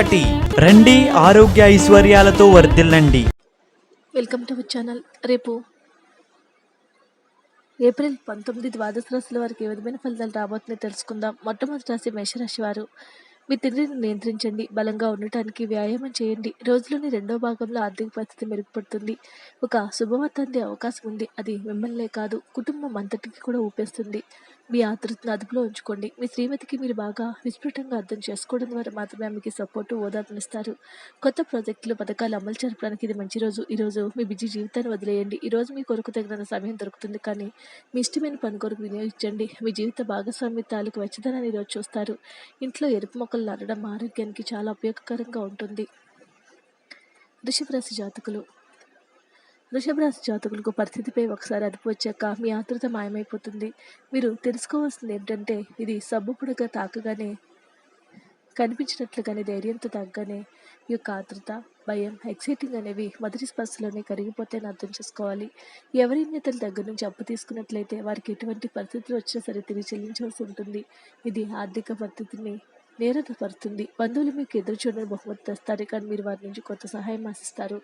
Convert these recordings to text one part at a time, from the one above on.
ఒకటి. రండి ఆరోగ్య ఐశ్వర్యాలతో వర్ధిల్లండి. Welcome to channel. రేపు ఏప్రిల్ పంతొమ్మిది ద్వాదశ రాశుల వారికి ఏ విధమైన ఫలితాలు రాబోతున్నాయో తెలుసుకుందాం. మొట్టమొదటి రాశి మేషరాశి వారు. మీ తిండిని నియంత్రించండి. బలంగా ఉండటానికి వ్యాయామం చేయండి. రోజులోని రెండో భాగంలో ఆర్థిక పరిస్థితి మెరుగుపడుతుంది. ఒక శుభవార్త అందే అవకాశం ఉంది. అది మిమ్మల్నే కాదు కుటుంబం అంతటికి కూడా ఊపేస్తుంది. మీ ఆతృతను అదుపులో ఉంచుకోండి. మీ శ్రీమతికి మీరు బాగా విస్తృతంగా అర్థం చేసుకోవడం ద్వారా మాత్రమే ఆమెకి సపోర్టు ఓదార్పునిస్తారు కొత్త ప్రాజెక్టులు పథకాలు అమలు జరపడానికి ఇది మంచి రోజు. ఈరోజు మీ బిజీ జీవితాన్ని వదిలేయండి. ఈరోజు మీ కొరకు తగిన సమయం దొరుకుతుంది. కానీ మీ ఇష్టమైన పని కొరకు వినియోగించండి. మీ జీవిత భాగస్వామి తాలూకు వెచ్చదనాన్ని ఈరోజు చూస్తారు. ఇంట్లో ఎరుపు మొక్కలు నరడం ఆరోగ్యానికి చాలా ఉపయోగకరంగా ఉంటుంది. వృషభ రాశి జాతకులు వృషభరాశి జాతకులకు పరిస్థితిపై ఒకసారి అదుపు వచ్చాక మీ ఆతృత మాయమైపోతుంది. మీరు తెలుసుకోవాల్సింది ఏంటంటే ఇది సబ్బు పుడక తాకగానే కనిపించినట్లుగానే ధైర్యంతో తగ్గగానే ఈ యొక్క ఆతృత భయం ఎక్సైటింగ్ అనేవి మొదటి స్పర్శలోనే కరిగిపోతాయని అర్థం చేసుకోవాలి. ఎవరి నేతల దగ్గర నుంచి అప్పు తీసుకున్నట్లయితే వారికి ఎటువంటి పరిస్థితులు వచ్చినా సరే తిరిగి చెల్లించవలసి ఉంటుంది. ఇది ఆర్థిక పరిస్థితిని నేరపరుస్తుంది బంధువులు మీకు ఎదురు చూడని బహుమతి తెస్తారు కానీ మీరు వారి నుంచి కొంత సహాయం ఆశిస్తారు.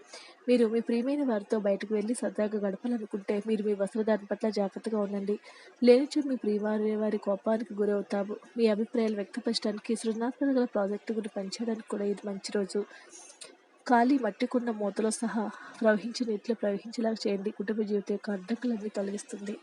మీరు మీ ప్రియమైన వారితో బయటకు వెళ్ళి సరదాగా గడపాలనుకుంటే మీరు మీ వస్త్రధారణ పట్ల జాగ్రత్తగా ఉండండి. లేనిచో మీ ప్రియవారి వారి కోపానికి గురవుతాము. మీ అభిప్రాయాలు వ్యక్తపరచడానికి సృజనాత్మక గల ప్రాజెక్టు గురించి పనిచేయడానికి కూడా ఇది మంచి రోజు. ఖాళీ మట్టికున్న మూతలో సహా ప్రవహించిన నీటిలో ప్రవహించేలాగా చేయండి. కుటుంబ జీవితం యొక్క అడ్డంకులన్నీ తొలగిస్తుంది.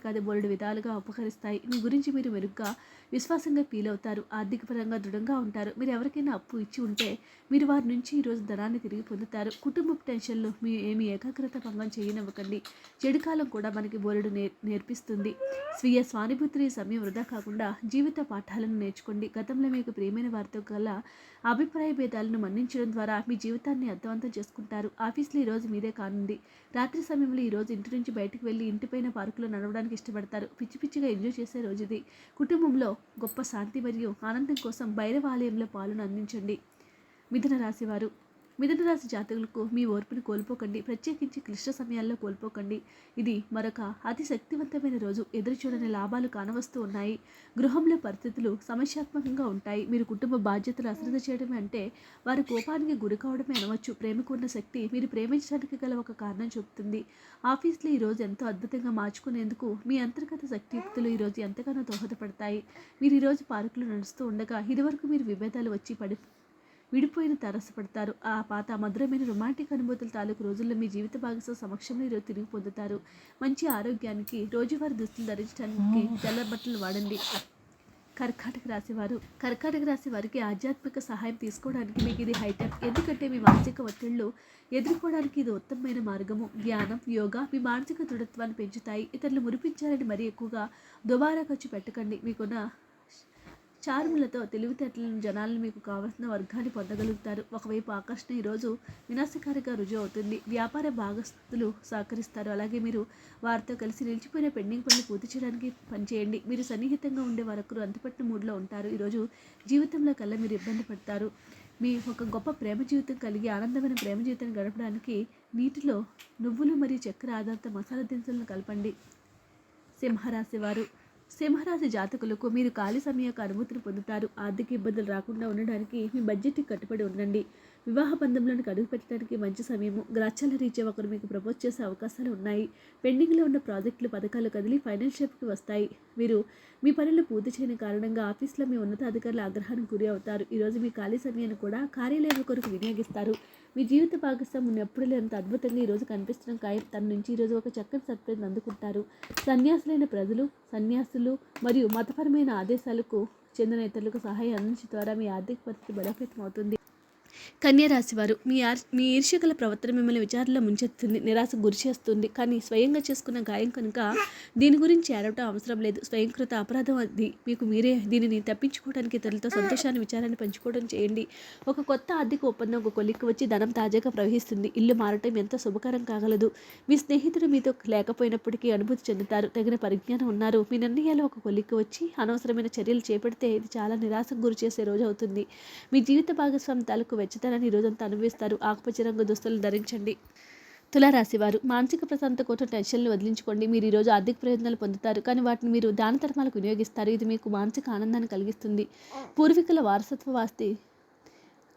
కాదు బోలెడు విధాలుగా ఉపకరిస్తాయి మీ గురించి మీరు మెరుగ్గా విశ్వాసంగా ఫీల్ అవుతారు. ఆర్థికపరంగా దృఢంగా ఉంటారు. మీరు ఎవరికైనా అప్పు ఇచ్చి ఉంటే మీరు వారి నుంచి ఈరోజు ధనాన్ని తిరిగి పొందుతారు. కుటుంబ టెన్షన్లో మీ ఏమి ఏకాగ్రత భంగం చేయనివ్వకండి. చెడుకాలం కూడా మనకి బోలెడు నేర్ నేర్పిస్తుంది. స్వీయ స్వానుభూతిని సమయం వృధా కాకుండా జీవిత పాఠాలను నేర్చుకోండి. గతంలో మీకు ప్రియమైన వారితో గల అభిప్రాయ భేదాలను మన్నించడం ద్వారా మీ జీవితాన్ని అర్థవంతం చేసుకుంటారు. ఆఫీస్లో ఈరోజు మీదే కానుంది. రాత్రి సమయంలో ఈరోజు ఇంటి నుంచి బయటకు వెళ్ళి ఇంటిపైన పార్కులో నడవడానికి ఇష్టపడతారు. పిచ్చి పిచ్చిగా ఎంజాయ్ చేసే రోజుది. కుటుంబంలో గొప్ప శాంతి మరియు ఆనందం కోసం భైరవాలయంలో పాలను అందించండి. మిథున రాశివారు. మిథున రాశి జాతకులకు మీ ఓర్పుని కోల్పోకండి. ప్రత్యేకించి క్లిష్ట సమయాల్లో కోల్పోకండి. ఇది మరొక అతి శక్తివంతమైన రోజు. ఎదురు చూడని లాభాలు కానవస్తూ ఉన్నాయి. గృహంలో పరిస్థితులు సమస్యాత్మకంగా ఉంటాయి. మీరు కుటుంబ బాధ్యతలు అశ్రద్ధ చేయడమే అంటే వారి కోపానికి గురి కావడమే అనవచ్చు. ప్రేమకు ఉన్న శక్తి మీరు ప్రేమించడానికి గల ఒక కారణం చెబుతుంది. ఆఫీస్లో ఈరోజు ఎంతో అద్భుతంగా మార్చుకునేందుకు మీ అంతర్గత శక్తియుక్తులు ఈరోజు ఎంతగానో దోహదపడతాయి. మీరు ఈరోజు పార్కులు నడుస్తూ ఉండగా ఇదివరకు మీరు విభేదాలు వచ్చి పడి విడిపోయిన తరసపడతారు ఆ పాత మధురమైన రొమాంటిక్ అనుభూతుల తాలూకు రోజుల్లో మీ జీవిత భాగస్వామి సమక్షంలో ఈరోజు తిరిగి పొందుతారు. మంచి ఆరోగ్యానికి రోజువారీ దుస్తులు ధరించడానికి తెల్ల బట్టలు వాడండి. కర్కాటక రాశి వారు కర్కాటక రాశి వారికి ఆధ్యాత్మిక సహాయం తీసుకోవడానికి మీకు ఇది హైటెక్ ఎందుకంటే మీ మానసిక ఒత్తిళ్ళు ఎదుర్కోవడానికి ఇది ఉత్తమమైన మార్గము. ధ్యానం యోగా మీ మానసిక దృఢత్వాన్ని పెంచుతాయి. ఇతరులు మురిపించాలని మరీ ఎక్కువగా దుబారా ఖర్చు పెట్టకండి. మీకున్న చార్ములతో తెలివితేటలను జనాలను మీకు కావలసిన వర్గాన్ని పొందగలుగుతారు. ఒకవైపు ఆకర్షణ ఈరోజు వినాశకారిగా రుజువు అవుతుంది. వ్యాపార భాగస్తులు సహకరిస్తారు. అలాగే మీరు వారితో కలిసి నిలిచిపోయిన పెండింగ్ పనులు పూర్తి చేయడానికి పనిచేయండి. మీరు సన్నిహితంగా ఉండే వరకు అంతపట్టిన మూడ్లో ఉంటారు. ఈరోజు జీవితంలో కల్లా మీరు ఇబ్బంది పడతారు. మీ ఒక గొప్ప ప్రేమ జీవితం కలిగి ఆనందమైన ప్రేమ జీవితాన్ని గడపడానికి నీటిలో నువ్వులు మరియు చక్కెర ఆధారిత మసాలా దినుసులను కలపండి. సింహరాశి వారు సింహరాశి జాతకులకు మీరు ఖాళీ సమయ అనుమతిని పొందుతారు. ఆర్థిక ఇబ్బందులు రాకుండా ఉండడానికి మీ బడ్జెట్కి కట్టుబడి ఉండండి. వివాహ బంధంలోనికి అడుగు పెట్టడానికి మంచి సమయము గ్రాచాల రీత్యా ఒకరు మీకు ప్రపోజ్ చేసే అవకాశాలు ఉన్నాయి. పెండింగ్లో ఉన్న ప్రాజెక్టులు పథకాలు కదిలి ఫైనాన్షియల్కి వస్తాయి. మీరు మీ పనులు పూర్తి చేయని కారణంగా ఆఫీస్లో మీ ఉన్నతాధికారుల ఆగ్రహానికి గురి అవుతారు. ఈరోజు మీ ఖాళీ సమయాన్ని కూడా కార్యాలయం కొరకు వినియోగిస్తారు. మీ జీవిత భాగస్వామ్యం ఎప్పుడు లేనంత అద్భుతంగా ఈరోజు కనిపిస్తున్న ఖాయం తన నుంచి ఈరోజు ఒక చక్కని సర్ప్రైజ్ అందుకుంటారు. సన్యాసులైన ప్రజలు సన్యాసులు మరియు మతపరమైన ఆదేశాలకు చెందిన ఇతరులకు సహాయం అందించడం ద్వారా మీ ఆర్థిక పరిస్థితి బలోపేతం అవుతుంది కన్యా రాశివారు మీ ఆర్ మీ ఈర్ష్యగల ప్రవర్తన మిమ్మల్ని విచారణలో ముంచెత్తుంది నిరాశ గురి చేస్తుంది. కానీ స్వయంగా చేసుకున్న గాయం కనుక దీని గురించి ఏడవటం అవసరం లేదు. స్వయంకృత అపరాధం అది. మీకు మీరే దీనిని తప్పించుకోవడానికి ఇతరులతో సంతోషాన్ని విచారాన్ని పంచుకోవడం చేయండి. ఒక కొత్త ఆర్థిక ఒప్పందం ఒక కొలిక్కి వచ్చి ధనం తాజాగా ప్రవహిస్తుంది. ఇల్లు మారటం ఎంత శుభకరం కాగలదు. మీ స్నేహితుడు మీతో లేకపోయినప్పటికీ అనుభూతి చెందుతారు. తగిన పరిజ్ఞానం ఉన్నారు. మీ నిర్ణయాలు ఒక కొలిక్కి వచ్చి అనవసరమైన చర్యలు చేపడితే ఇది చాలా నిరాశకు గురి చేసే రోజు అవుతుంది. మీ జీవిత భాగస్వామి తాలూకు వెచ్చ ఈ రోజంతా అనుభవిస్తారు. ఆకుపచ్చ రంగు దుస్తులు ధరించండి. తులారాశివారు మానసిక ప్రశాంతత కోసం టెన్షన్లు వదిలించుకోండి. మీరు ఈరోజు ఆర్థిక ప్రయోజనాలు పొందుతారు. కానీ వాటిని మీరు దాన ధర్మాలకు వినియోగిస్తారు. ఇది మీకు మానసిక ఆనందాన్ని కలిగిస్తుంది. పూర్వీకుల వారసత్వ వాస్తి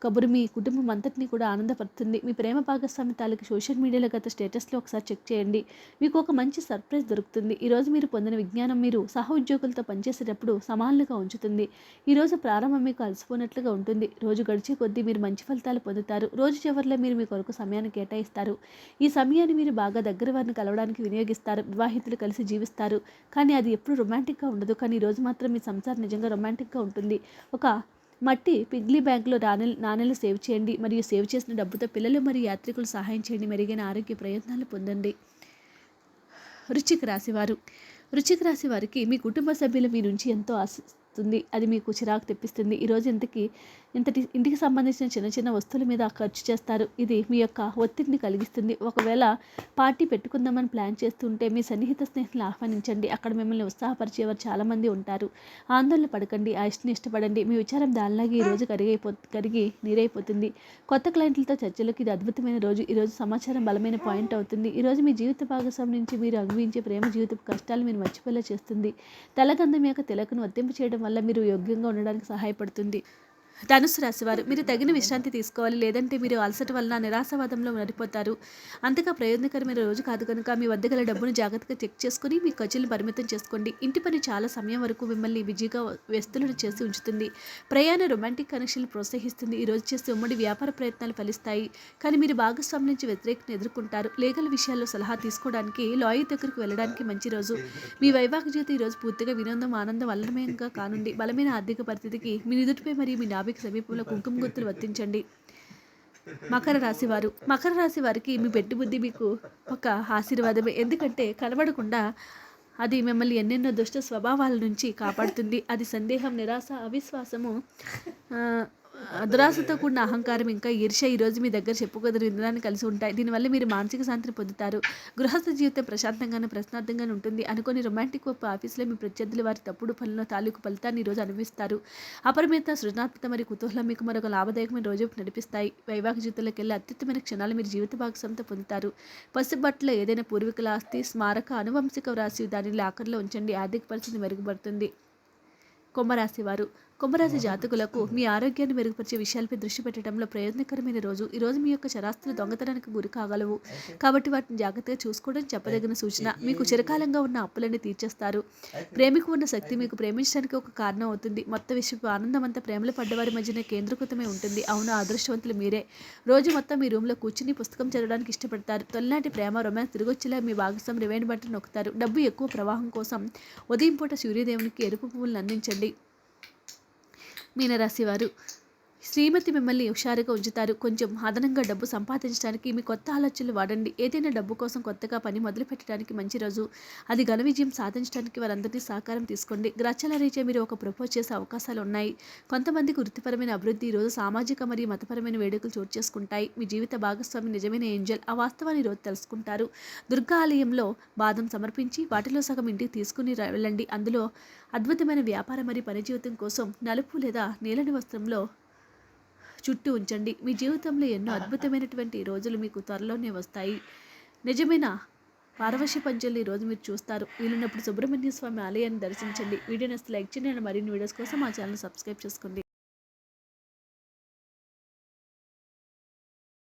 కబురు మీ కుటుంబం అంతటినీ కూడా ఆనందపడుతుంది మీ ప్రేమ భాగస్వామి తాలూకు సోషల్ మీడియాలో గత స్టేటస్లో ఒకసారి చెక్ చేయండి. మీకు ఒక మంచి సర్ప్రైజ్ దొరుకుతుంది. ఈరోజు మీరు పొందిన విజ్ఞానం మీరు సహ ఉద్యోగులతో పనిచేసేటప్పుడు సమానంగా ఉంచుతుంది. ఈరోజు ప్రారంభం మీకు అలసిపోయినట్లుగా ఉంటుంది. రోజు గడిచే కొద్దీ మీరు మంచి ఫలితాలు పొందుతారు. రోజు చివరిలో మీరు మీ కొరకు సమయాన్ని కేటాయిస్తారు. ఈ సమయాన్ని మీరు బాగా దగ్గర వారిని కలవడానికి వినియోగిస్తారు. వివాహితులు కలిసి జీవిస్తారు. కానీ అది ఎప్పుడు రొమాంటిక్గా ఉండదు. కానీ ఈ రోజు మాత్రం మీ సంసారం నిజంగా రొమాంటిక్గా ఉంటుంది. ఒక మట్టి పిగ్లీ బ్యాంక్లో నాణెలు నాణెలు సేవ్ చేయండి. మరియు సేవ్ చేసిన డబ్బుతో పిల్లలు మరియు యాత్రికులు సహాయం చేయండి. మెరుగైన ఆరోగ్య ప్రయత్నాలు పొందండి. వృశ్చిక రాశివారు వృశ్చిక రాశి వారికి మీ కుటుంబ సభ్యులు మీ నుంచి ఎంతో ఆశిస్తుంది. అది మీకు చిరాకు తెప్పిస్తుంది. ఈరోజు ఇంతకీ ఇంతటి ఇంటికి సంబంధించిన చిన్న చిన్న వస్తువుల మీద ఖర్చు చేస్తారు. ఇది మీ యొక్క ఒత్తిడిని కలిగిస్తుంది. ఒకవేళ పార్టీ పెట్టుకుందామని ప్లాన్ చేస్తుంటే మీ సన్నిహిత స్నేహితులను ఆహ్వానించండి. అక్కడ మిమ్మల్ని ఉత్సాహపరిచేవారు చాలామంది ఉంటారు. ఆందోళన పడకండి ఆ ఇష్టని ఇష్టపడండి. మీ విచారం దానిలాగే ఈ రోజు కరిగైపో కరిగి నీరైపోతుంది. కొత్త క్లయింట్లతో చర్చలకు ఇది అద్భుతమైన రోజు. ఈరోజు సమాచారం బలమైన పాయింట్ అవుతుంది. ఈరోజు మీ జీవిత భాగస్వామి నుంచి మీరు అనుభవించే ప్రేమ జీవిత కష్టాలు మీరు మర్చిపోయేలా చేస్తుంది. తెల్లగంధం యొక్క తిలకను వర్తింపు చేయడం వల్ల మీరు యోగ్యంగా ఉండడానికి సహాయపడుతుంది. ధనుసు రాశివారు మీరు తగిన విశ్రాంతి తీసుకోవాలి. లేదంటే మీరు అలసట వలన నిరాశవాదంలో నడిపోతారు అంతగా ప్రయోజనకరమైన రోజు కాదు కనుక మీ వద్ద గల డబ్బును జాగ్రత్తగా చెక్ చేసుకుని మీ ఖర్చులను పరిమితం చేసుకోండి. ఇంటి పని చాలా సమయం వరకు మిమ్మల్ని బిజీగా వ్యస్తులను చేసి ఉంచుతుంది. ప్రయాణ రొమాంటిక్ కనెక్షన్లు ప్రోత్సహిస్తుంది. ఈ రోజు చేసే ఉమ్మడి వ్యాపార ప్రయత్నాలు ఫలిస్తాయి. కానీ మీరు భాగస్వామి నుంచి వ్యతిరేకతను ఎదుర్కొంటారు. లీగల్ విషయాల్లో సలహా తీసుకోవడానికి లాయర్ దగ్గరకు వెళ్ళడానికి మంచి రోజు. మీ వైవాహిక జీవితం ఈ రోజు పూర్తిగా వినోదం ఆనందం అల్లమయంగా కానుండి బలమైన ఆర్థిక పరిస్థితికి మీ నిదుటిపై మరియు మీ నాభికి సమీపంలో కుంకుమ గుర్తులు వర్తించండి. మకర రాశి వారు. మకర రాశి వారికి మీ పెట్టుబుద్ధి మీకు ఒక ఆశీర్వాదమే. ఎందుకంటే కనబడకుండా అది మిమ్మల్ని ఎన్నెన్నో దుష్ట స్వభావాల నుంచి కాపాడుతుంది. అది సందేహం నిరాశ అవిశ్వాసము దురాశతో కూడిన అహంకారం ఇంకా ఈర్ష ఈరోజు మీ దగ్గర చెప్పుకోదరు ఇంద్రాన్ని కలిసి ఉంటాయి. దీనివల్ల మీరు మానసిక శాంతిని పొందుతారు. గృహస్థ జీవితం ప్రశాంతంగానే ప్రశ్నార్థంగానే ఉంటుంది. అనుకుని రొమాంటిక్ ఒప్ప ఆఫీసులో మీ ప్రత్యర్థులు వారి తప్పుడు పనుల తాలూకు ఫలితాన్ని ఈరోజు అనుభవిస్తారు. అపరిమిత సృజనాత్మక మరియు కుతూహలం మీకు మరొక లాభదాయకమైన రోజు నడిపిస్తాయి. వైవాహిక జీవితంలోకి వెళ్ళి అత్యుత్తమైన క్షణాలు మీరు జీవిత భాగస్వామితో పొందుతారు. పసుబట్టలో ఏదైనా పూర్వీకుల ఆస్తి స్మారక అనువంశిక రాశి దానిని లాకర్లో ఉంచండి. ఆర్థిక పరిస్థితి మెరుగుపడుతుంది. కుంభరాశి వారు కుంభరాశి జాతకులకు మీ ఆరోగ్యాన్ని మెరుగుపరిచే విషయాలపై దృష్టి పెట్టడంలో ప్రయోజనకరమైన రోజు. ఈరోజు మీ యొక్క చరాస్తులు దొంగతనానికి గురి కాగలవు. కాబట్టి వాటిని జాగ్రత్తగా చూసుకోవడం చెప్పదగిన సూచన. మీకు చిరకాలంగా ఉన్న అప్పులన్నీ తీర్చేస్తారు. ప్రేమికు ఉన్న శక్తి మీకు ప్రేమించడానికి ఒక కారణం అవుతుంది. మొత్తం విషయపు ఆనందం అంతా ప్రేమలో పడ్డవారి మధ్యన కేంద్రీకృతమై ఉంటుంది. అవును అదృష్టవంతులు మీరే. రోజు మొత్తం మీ రూమ్లో కూర్చుని పుస్తకం చదవడానికి ఇష్టపడతారు. తొలినాటి ప్రేమ రొమాన్స్ తిరిగొచ్చేలా మీ భాగస్వామి రివైండ్ బట్టను నొక్కుతారు. డబ్బు ఎక్కువ ప్రవాహం కోసం ఉదయం పూట సూర్యదేవునికి ఎరుపు పువ్వులను అందించండి. మీనరాశి వారు శ్రీమతి మిమ్మల్ని హుషారుగా ఉంచుతారు. కొంచెం అదనంగా డబ్బు సంపాదించడానికి మీ కొత్త ఆలోచనలు వాడండి. ఏదైనా డబ్బు కోసం కొత్తగా పని మొదలు పెట్టడానికి మంచి రోజు. అది ఘన విజయం సాధించడానికి వారందరినీ సహకారం తీసుకోండి. గ్రచాల రీత్యా మీరు ఒక ప్రపోజ్ చేసే అవకాశాలు ఉన్నాయి. కొంతమందికి వృత్తిపరమైన అభివృద్ధి ఈరోజు రోజు సామాజిక మరియు మతపరమైన వేడుకలు చోటు చేసుకుంటాయి. మీ జీవిత భాగస్వామి నిజమైన ఏంజల్. ఆ వాస్తవాన్ని రోజు తెలుసుకుంటారు. దుర్గా ఆలయంలో బాదం సమర్పించి వాటిలో సగం ఇంటికి తీసుకుని వెళ్ళండి. అందులో అద్భుతమైన వ్యాపార మరియు పని జీవితం కోసం నలుపు లేదా నీలని వస్త్రంలో చుట్టూ ఉంచండి. మీ జీవితంలో ఎన్నో అద్భుతమైనటువంటి రోజులు మీకు త్వరలోనే వస్తాయి. నిజమైన? పారవశ్య పంచలు ఈ రోజు మీరు చూస్తారు. వీలున్నప్పుడు సుబ్రహ్మణ్య స్వామి ఆలయాన్ని దర్శించండి. వీడియో నస్తే లైక్ చేయండి. మరిన్ని వీడియోస్ కోసం మా ఛానల్ సబ్స్క్రైబ్ చేసుకోండి.